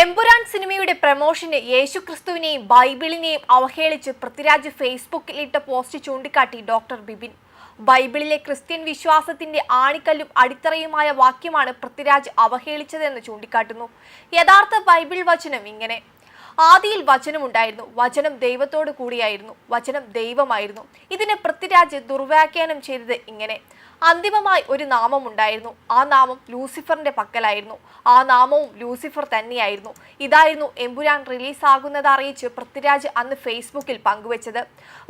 എമ്പുരാൻ സിനിമയുടെ പ്രമോഷന് യേശുക്രിസ്തുവിനെയും ബൈബിളിനെയും അവഹേളിച്ച് പൃഥ്വിരാജ് ഫേസ്ബുക്കിൽ ഇട്ട പോസ്റ്റ് ചൂണ്ടിക്കാട്ടി ഡോക്ടർ ബിബിൻ ബൈബിളിലെ ക്രിസ്ത്യൻ വിശ്വാസത്തിന്റെ ആണിക്കല്ലും അടിത്തറയുമായ വാക്യമാണ് പൃഥ്വിരാജ് അവഹേളിച്ചതെന്ന് ചൂണ്ടിക്കാട്ടുന്നു. യഥാർത്ഥ ബൈബിൾ വചനം ഇങ്ങനെ. ആദിയിൽ വചനമുണ്ടായിരുന്നു. വചനം ദൈവത്തോടു കൂടിയായിരുന്നു. വചനം ദൈവമായിരുന്നു. ഇതിനെ പൃഥ്വിരാജ് ദുർവ്യാഖ്യാനം ചെയ്തത് ഇങ്ങനെ. അന്തിമമായി ഒരു നാമം ഉണ്ടായിരുന്നു ആ നാമം ലൂസിഫറിന്റെ പക്കലായിരുന്നു. ആ നാമവും ലൂസിഫർ തന്നെയായിരുന്നു. ഇതായിരുന്നു എമ്പുരാൻ റിലീസാകുന്നത് അറിയിച്ച് പൃഥ്വിരാജ് അന്ന് ഫേസ്ബുക്കിൽ പങ്കുവച്ചത്.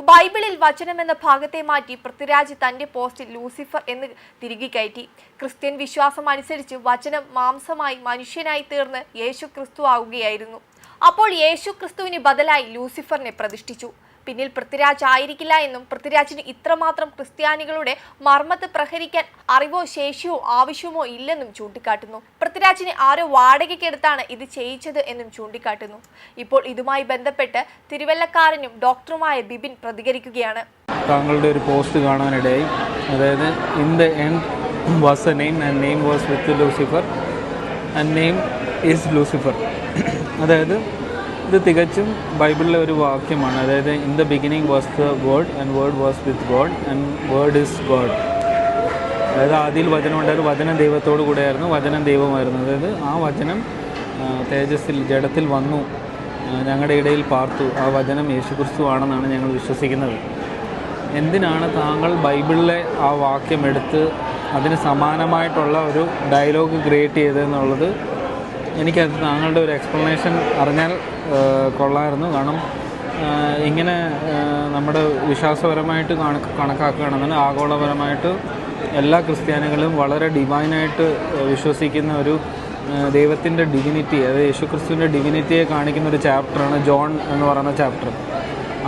ബൈബിളിൽ വചനം എന്ന ഭാഗത്തെ മാറ്റി പൃഥ്വിരാജ് തന്റെ പോസ്റ്റിൽ ലൂസിഫർ എന്ന് തിരികെ കയറ്റി. ക്രിസ്ത്യൻ വിശ്വാസം അനുസരിച്ച് വചനം മാംസമായി മനുഷ്യനായി തീർന്ന് യേശു ക്രിസ്തു ആവുകയായിരുന്നു. അപ്പോൾ യേശു ക്രിസ്തുവിന് ബദലായി ലൂസിഫറിനെ പ്രതിഷ്ഠിച്ചു. പിന്നിൽ പൃഥ്വിരാജ് ആയിരിക്കില്ല എന്നും പൃഥ്വിരാജിന് ഇത്രമാത്രം ക്രിസ്ത്യാനികളുടെ മർമ്മത്തെ പ്രഹരിക്കാൻ അറിവോ ശേഷിയോ ആവശ്യമോ ഇല്ലെന്നും ചൂണ്ടിക്കാട്ടുന്നു. പൃഥ്വിരാജിനെ ആരോ വാടകയ്ക്കെടുത്താണ് ഇത് ചെയ്യിച്ചത് എന്നും ചൂണ്ടിക്കാട്ടുന്നു. ഇപ്പോൾ ഇതുമായി ബന്ധപ്പെട്ട് തിരുവല്ലക്കാരനും ഡോക്ടറുമായ ബിബിൻ പ്രതികരിക്കുകയാണ്. താങ്കളുടെ ഒരു പോസ്റ്റ് കാണാനിടയായി. അതായത് in the end was a name and name was with Lucifer and name is Lucifer അതായത് ഇത് തികച്ചും ബൈബിളിലെ ഒരു വാക്യമാണ്. അതായത് in the beginning was the word and word was with God and word is God അതായത് ആദ്യയിൽ വചനം ഉണ്ടായിരുന്നു. വചനം ദൈവത്തോടു കൂടെയായിരുന്നു. വചനം ദൈവമായിരുന്നു. അതായത് ആ വചനം തേജസ്സിൽ ജഡത്തിൽ വന്നു. ഞങ്ങളുടെ ഇടയിൽ പാർത്തു. ആ വചനം യേശുക്രിസ്തു ആണെന്നാണ് ഞങ്ങൾ വിശ്വസിക്കുന്നത്. എന്തിനാണ് താങ്കൾ ബൈബിളിലെ ആ വാക്യം എടുത്ത് അതിന് സമാനമായിട്ടുള്ള ഒരു ഡയലോഗ് ക്രിയേറ്റ് ചെയ്തതെന്നുള്ളത് എനിക്കത് താങ്കളുടെ ഒരു എക്സ്പ്ലനേഷൻ അറിഞ്ഞാൽ കൊള്ളായിരുന്നു. കാരണം ഇങ്ങനെ നമ്മുടെ വിശ്വാസപരമായിട്ട് കണക്ക് കണക്കാക്കുകയാണെന്നുണ്ടെങ്കിൽ ആഗോളപരമായിട്ട് എല്ലാ ക്രിസ്ത്യാനികളും വളരെ ഡിവൈനായിട്ട് വിശ്വസിക്കുന്ന ഒരു ദൈവത്തിന്റെ ഡിവിനിറ്റി അതായത് യേശുക്രിസ്തുവിന്റെ ഡിവിനിറ്റിയെ കാണിക്കുന്ന ഒരു ചാപ്റ്ററാണ് ജോൺ എന്ന് പറയുന്ന ചാപ്റ്റർ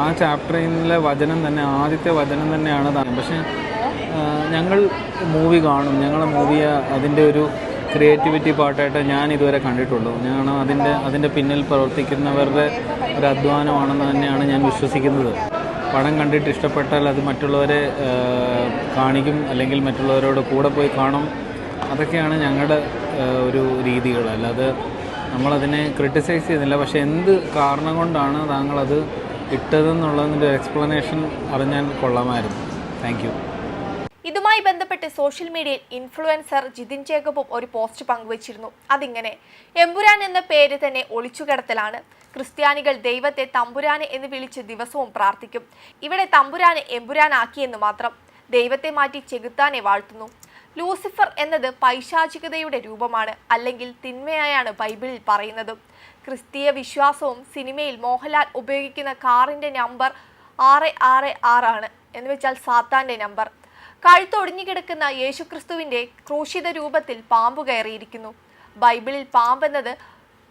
ആ ചാപ്റ്ററിലെ വചനം തന്നെ ആദ്യത്തെ വചനം തന്നെയാണ് താൻ പക്ഷേ ഞങ്ങൾ മൂവി കാണും. ഞങ്ങൾ മൂവിയെ അതിന്റെ ഒരു ക്രിയേറ്റിവിറ്റി പാട്ടായിട്ട് ഞാൻ ഇതുവരെ കണ്ടിട്ടുള്ളൂ. ഞാൻ അതിന്റെ അതിന്റെ പിന്നിൽ പ്രവർത്തിക്കുന്നവരുടെ ഒരു അധ്വാനമാണെന്ന് തന്നെയാണ് ഞാൻ വിശ്വസിക്കുന്നത്. പടം കണ്ടിട്ട് ഇഷ്ടപ്പെട്ടാൽ അത് മറ്റുള്ളവരെ കാണിക്കും അല്ലെങ്കിൽ മറ്റുള്ളവരോട് കൂടെ പോയി കാണും. അതൊക്കെയാണ് ഞങ്ങളുടെ ഒരു രീതികൾ. അല്ലാതെ നമ്മളതിനെ ക്രിട്ടിസൈസ് ചെയ്യുന്നില്ല. പക്ഷേ എന്ത് കാരണം കൊണ്ടാണ് താങ്കളത് ഇട്ടതെന്നുള്ളതിന്റെ എക്സ്പ്ലനേഷൻ അറിഞ്ഞാൽ കൊള്ളാമായിരുന്നു. താങ്ക് ഇതുമായി ബന്ധപ്പെട്ട് സോഷ്യൽ മീഡിയയിൽ ഇൻഫ്ലുവൻസർ ജിതിൻ ജേക്കബും ഒരു പോസ്റ്റ് പങ്കുവച്ചിരുന്നു. അതിങ്ങനെ എമ്പുരാൻ എന്ന പേര് തന്നെ ഒളിച്ചുകിടത്തലാണ്. ക്രിസ്ത്യാനികൾ ദൈവത്തെ തമ്പുരാന് എന്ന് വിളിച്ച് ദിവസവും പ്രാർത്ഥിക്കും. ഇവിടെ തമ്പുരാനെ എമ്പുരാനാക്കിയെന്ന് മാത്രം. ദൈവത്തെ മാറ്റി ചെകുത്താനെ വാഴ്ത്തുന്നു. ലൂസിഫർ എന്നത് പൈശാചികതയുടെ രൂപമാണ് അല്ലെങ്കിൽ തിന്മയായാണ് ബൈബിളിൽ പറയുന്നത്. ക്രിസ്തീയ വിശ്വാസവും സിനിമയിൽ മോഹൻലാൽ ഉപയോഗിക്കുന്ന കാറിന്റെ നമ്പർ ആറ് ആറ് ആറാണ് എന്ന് വെച്ചാൽ സാത്താന്റെ നമ്പർ. കഴുത്തൊടിഞ്ഞു കിടക്കുന്ന യേശുക്രിസ്തുവിന്റെ ക്രൂശിത രൂപത്തിൽ പാമ്പ് കയറിയിരിക്കുന്നു. ബൈബിളിൽ പാമ്പ് പാമ്പെന്നത്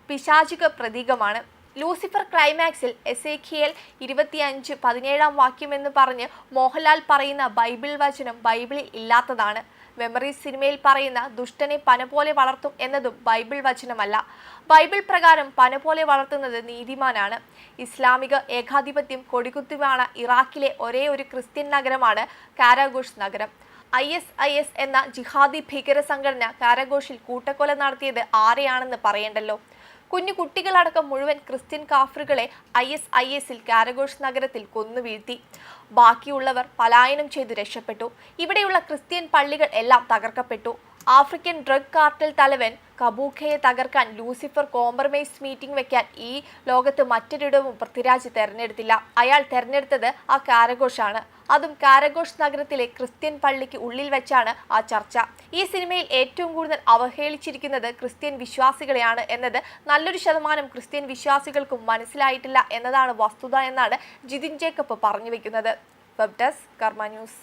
പിശാചിക പ്രതീകമാണ്. ലൂസിഫർ ക്ലൈമാക്സിൽ എസ് എ ഖിയൽ ഇരുപത്തിയഞ്ച് പതിനേഴാം വാക്യമെന്ന് പറഞ്ഞ് മോഹൻലാൽ പറയുന്ന ബൈബിൾ വചനം ബൈബിളിൽ ഇല്ലാത്തതാണ്. മെമ്മറി സിനിമയിൽ പറയുന്ന ദുഷ്ടനെ പന പോലെ വളർത്തും എന്നതും ബൈബിൾ വചനമല്ല. ബൈബിൾ പ്രകാരം പന പോലെ വളർത്തുന്നത് നീതിമാനാണ്. ഇസ്ലാമിക ഏകാധിപത്യം കൊടികുത്തുമാണ് ഇറാഖിലെ ഒരേ ഒരു ക്രിസ്ത്യൻ നഗരമാണ് കാരാഗോഷ് നഗരം. ഐ എസ് ഐ എസ് എന്ന ജിഹാദി ഭീകര സംഘടന കാരാഗോഷിൽ കൂട്ടക്കൊല നടത്തിയത് ആരെയാണെന്ന് പറയണ്ടല്ലോ? കുഞ്ഞു കുട്ടികളടക്കം മുഴുവൻ ക്രിസ്ത്യൻ കാഫറുകളെ ഐ എസ് ഐ എസിൽ കാരഗോഷ് നഗരത്തിൽ കൊന്നു വീഴ്ത്തി. ബാക്കിയുള്ളവർ പലായനം ചെയ്തു രക്ഷപ്പെട്ടു. ഇവിടെയുള്ള ക്രിസ്ത്യൻ പള്ളികൾ എല്ലാം തകർക്കപ്പെട്ടു. ആഫ്രിക്കൻ ഡ്രഗ് കാർട്ടൽ തലവൻ കബൂഖയെ തകർക്കാൻ ലൂസിഫർ കോംപ്രമൈസ് മീറ്റിംഗ് വെക്കാൻ ഈ ലോകത്ത് മറ്റൊരിടവും പൃഥ്വിരാജ് തെരഞ്ഞെടുത്തില്ല. അയാൾ തെരഞ്ഞെടുത്തത് ആ കാരഘോഷാണ്. അതും കാരഘോഷ് നഗരത്തിലെ ക്രിസ്ത്യൻ പള്ളിക്ക് ഉള്ളിൽ വെച്ചാണ് ആ ചർച്ച. ഈ സിനിമയിൽ ഏറ്റവും കൂടുതൽ അവഹേളിച്ചിരിക്കുന്നത് ക്രിസ്ത്യൻ വിശ്വാസികളെയാണ് എന്നത് നല്ലൊരു ശതമാനം ക്രിസ്ത്യൻ വിശ്വാസികൾക്കും മനസ്സിലായിട്ടില്ല എന്നതാണ് വസ്തുത എന്നാണ് ജിതിൻ ജേക്കബ് പറഞ്ഞു വെക്കുന്നത് വെബ് ഡെസ്ക് കർമ്മ ന്യൂസ്.